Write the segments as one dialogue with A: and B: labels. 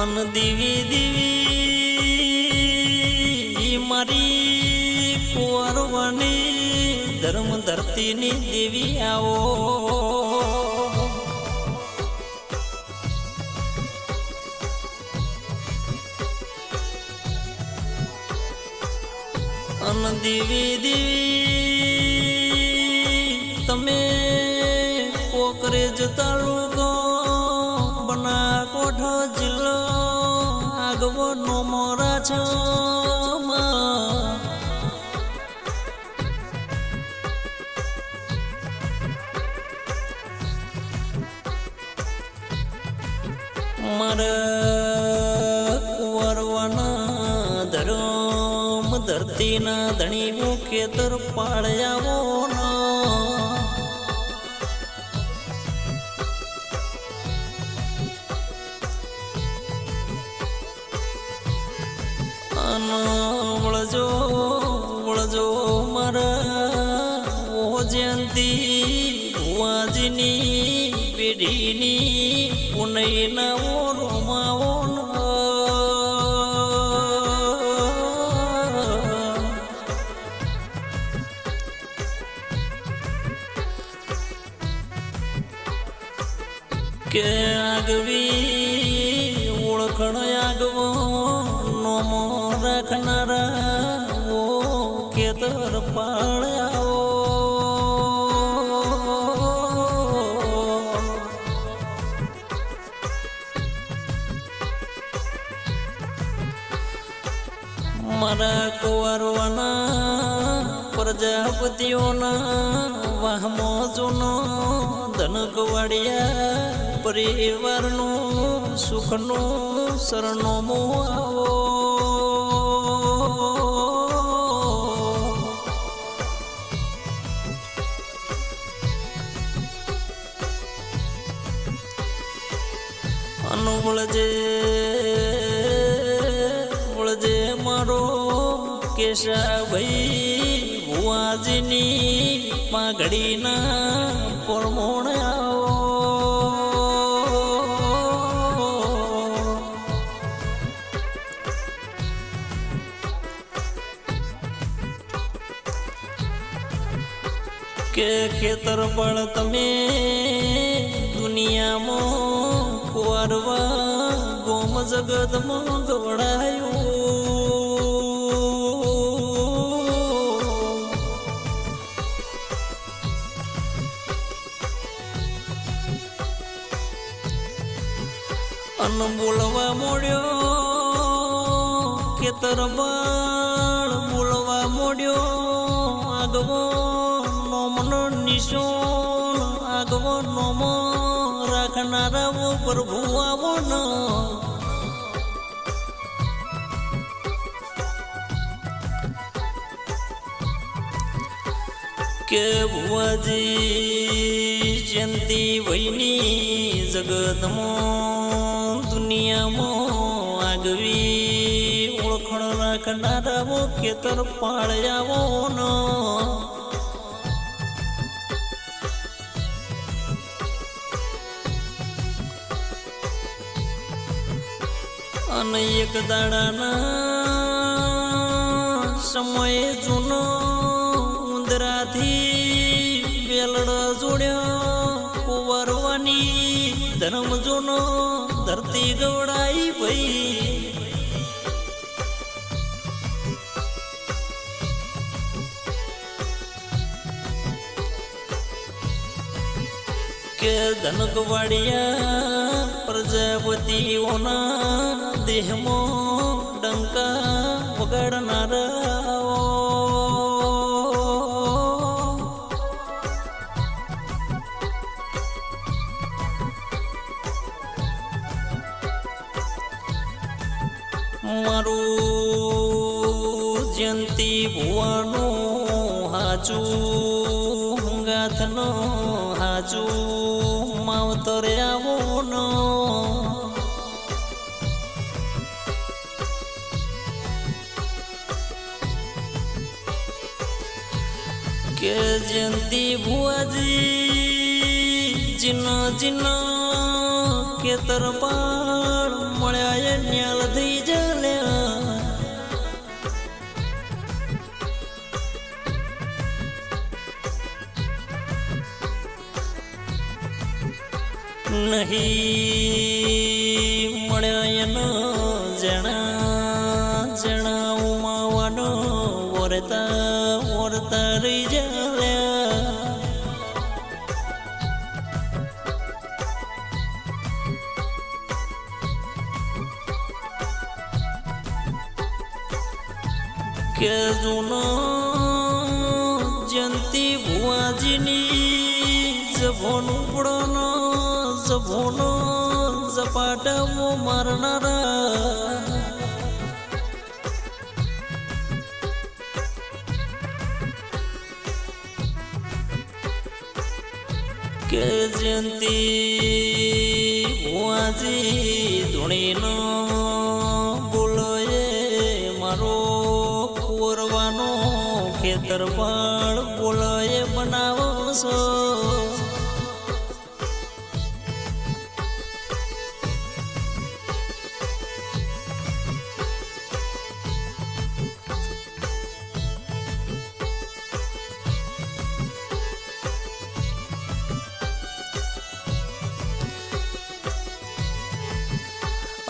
A: અન દીવી દીવી મારી કુંવરવાની ધર્મ ધરતીની દેવી આવો. અન દીવી દેવી તમે કોકરે તાલુકો નોમરા છો મારા કુંવરવાના ધરમ ધરતીના ધણી ખેતર પાડ્યાવો અન વળજો વળજો મારા. ઓ જયંતી, ભુવાજીની પેઢીની પુનઈના ઓ રોમાવો કે આગવી ઓળખણ આગવો નોમો રાખનારા ખેતર પાળ્યાઓ. મારા કુંવરવાના પ્રજાપતિઓના વાહમો જૂનો ધનકવાડિયા પરિવારનું સુખનું શરણોમું આવો. અનુબળજે મળજે મારો કેશાભાઈ ભુવાજીની પાઘડીના પરમોણ કે ખેતર પણ તમે દુનિયામાં કુંવરવા ગોમ જગતમાં દોડાયું અન બોલવા મોડ્યો ખેતર બાળ બોલવા મોડ્યો આગવો નોમનો નિશોન પ્રભુ આવો ન. કે ભુવાજી જયંતિ વૈની જગતમાં દુનિયામાં આગવી ઓળખણ રાખનારા કેતર પાળ્યાવો ન. અને એક દાડાના સમયે જૂનો ઉંદરાથી વેલડ જોડ્યો, કુંવરવાની ધર્મ જૂનો ધરતી ગવડાઈ ભાઈ. કે ધનકવાડિયા પ્રજાપતિઓના દેહમાં ડંકા વગાડનારાઓ કે જયંતી ભુવાજી જીનો જીનો ખેતર પાળ મળ્યા એ ન્યાલ થઈ જલ્યા. નહીં મળ્યા એનો જણા જણા ઉમાવાનો વરતા રહી જલ્યા કે જૂનો જયંતી ભુવાજીની જભોનો પડનો જભોનો ઝપાટાવો મારનારા. કે જયંતી? ભુવાજી ધૂણીનો બોલો મારો કોરવાનો ખેતર પણ બોલો એ બનાવો છો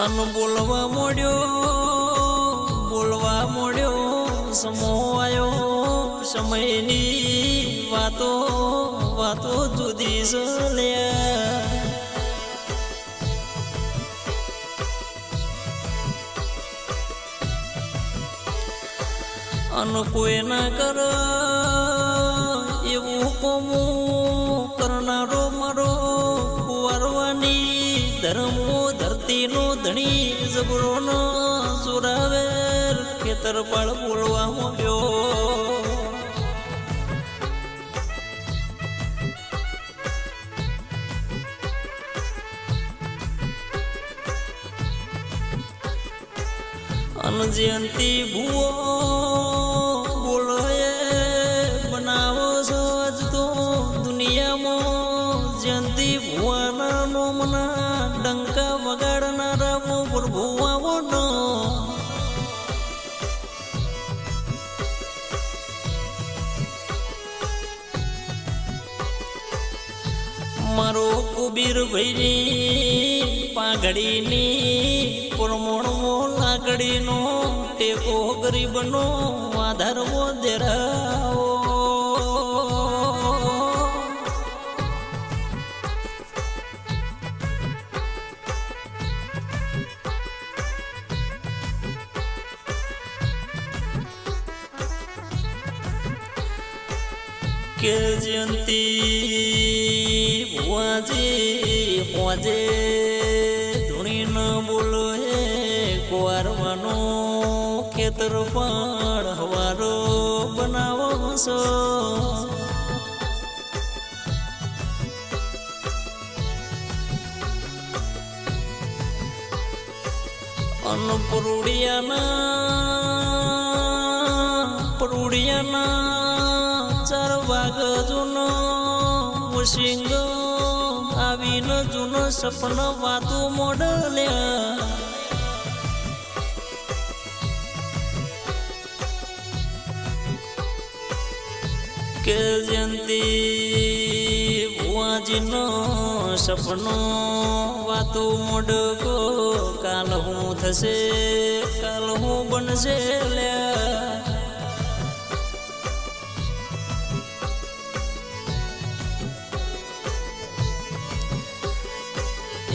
A: અન બોલવા મોડ્યો બોલવા મોડ્યો સમો આવ્યો સમયની વાતો વાતો જુદી સલ્યા અને કોઈ ના કર, એવું કોમું કરનારો મારો કુવારવાની ધર્મો ધરતીનો ધણી જબરો નો સુરાવેર ખેતર પાળ બોલવા મોડ્યો. અનજયંતી ભૂવો કુબીર ભૈરી પાઘડીની પરમણવો લાકડીનો ટેકો ગરીબનો આધારવો દેરાવો. કે જયંતી ભુવાજી હોજે ધૂણી ન બોલો હે કુવારવાનો ખેતર પાડ હવારો બનાવો છો અનપરુડિયાના પરુડિયાના ચાર વાગ જૂનો વસિંગ આવીને જૂનો સપન વાતો મોડલ્યા કે જયંતી ભુવાજીનો સપનો વાતો મોડકો, કાલ હું થશે, કાલ હું બનશે લ્યા.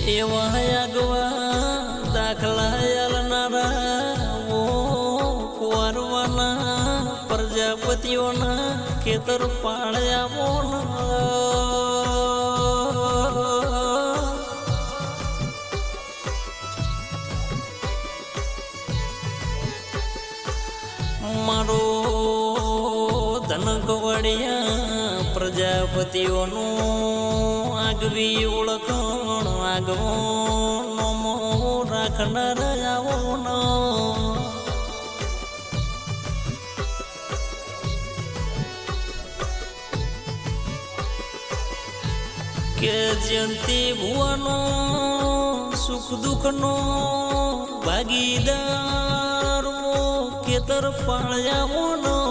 A: એવા આગવા દાખલા યાલનારા ઓ કુંવરવાના પ્રજાપતિઓના ખેતર પાળ્યા મારો ધન કવડિયા પ્રજાપતિઓનું આગવી ઓળખણ આગવો નમો રાખનાર આવો ન. કે જયંતી ભુવાનો સુખ દુઃખનો ભાગીદાર કેતર પાળ્યાઓનો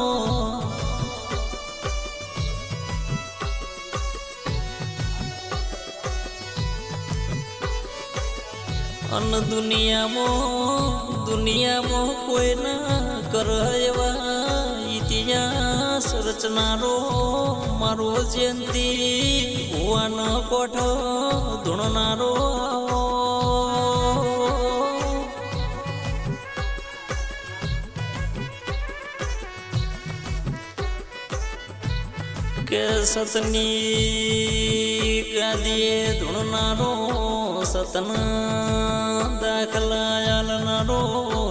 A: અન દુનિયામાં દુનિયામાં કોઈ ના કર ઇતિહાસ રચનારો મારો જયંતી, ભુવાનો કોઠ ધૂણનારો. કે સતની ગાદીએ ધૂણનારો સતના દાખલા નારો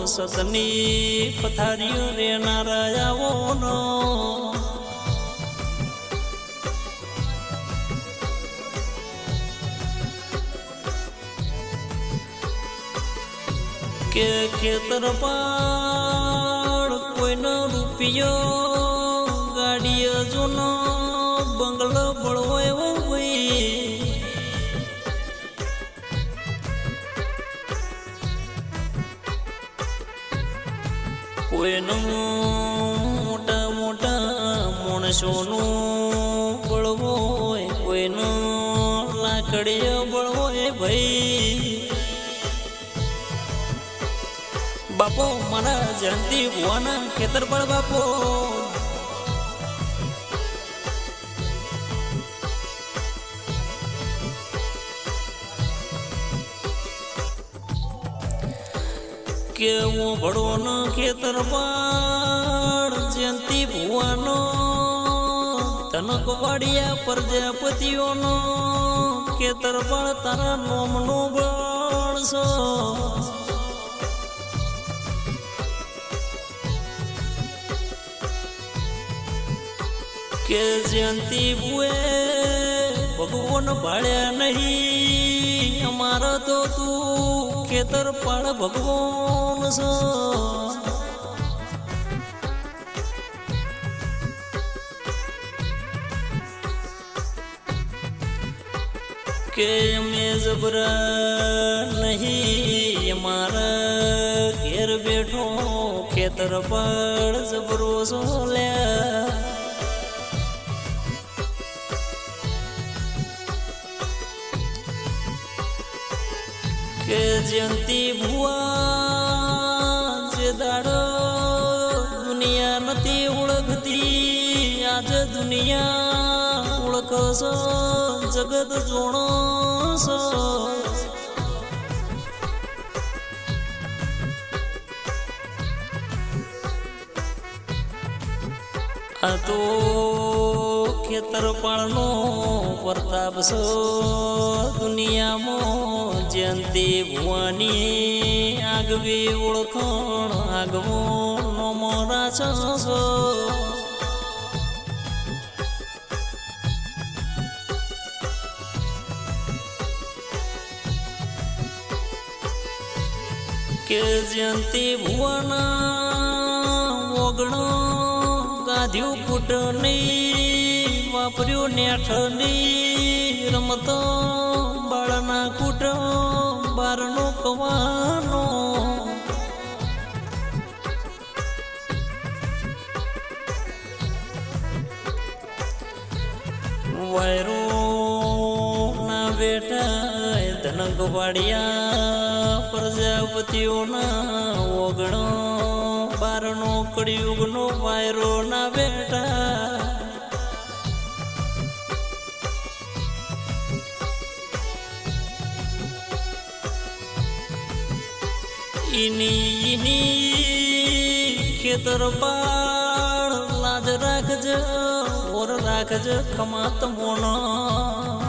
A: સતની પથારીઓ રેનારા આવોનો કે ખેતર પાડ કોઈનો રૂપિયો કોઈનું મોટા મોટા માણસોનું બળવો હોય કોઈનું લાકડીઓ બળવો હોય ભાઈ. બાપો, મારા જયંતી ભુવાના ખેતર પર બાપો. કેવો ભડોનો ખેતર પાડ, જયંતી ભુવાનો તનક વાડિયા પ્રજાપતિઓનો ખેતર પાડ, તારા નોમનો બળસો કે જયંતી બુએ ભગવાન પાળ્યા નહીં. અમારા તો તું ખેતર પાડ ભગવાન છો. કે અમે જબરા નહીં. અમારા ઘેર બેઠો ખેતર પાડ જબરો છો લ્યા કે જયંતી ભુવા જે દાડો દુનિયા નથી ઓળખતી, આજે દુનિયા ઓળખશો, જગત જોણો આ તો ખેતર પાળનો પ્રતાપ છો દુનિયામાં જયંતી ભુવાની આગવી ઓળખણ આગવો નમરા છો કે જયંતી ભુવાના ઓગણો ગાધ્યું ફૂટ નહીં વાપર્યું ને ઠંડી રમતો બાળના કૂટ બારનો કવાનો. વાયરો ના બેટા ધનક વાડિયા પ્રજાપતિઓના ઓગણો બારનો કળિયુગનો વાયરો ના બેટા ઈની ઈની ખેતર પાળ લાજ રાખજ ઓર રાખજ ખમાત મોણા.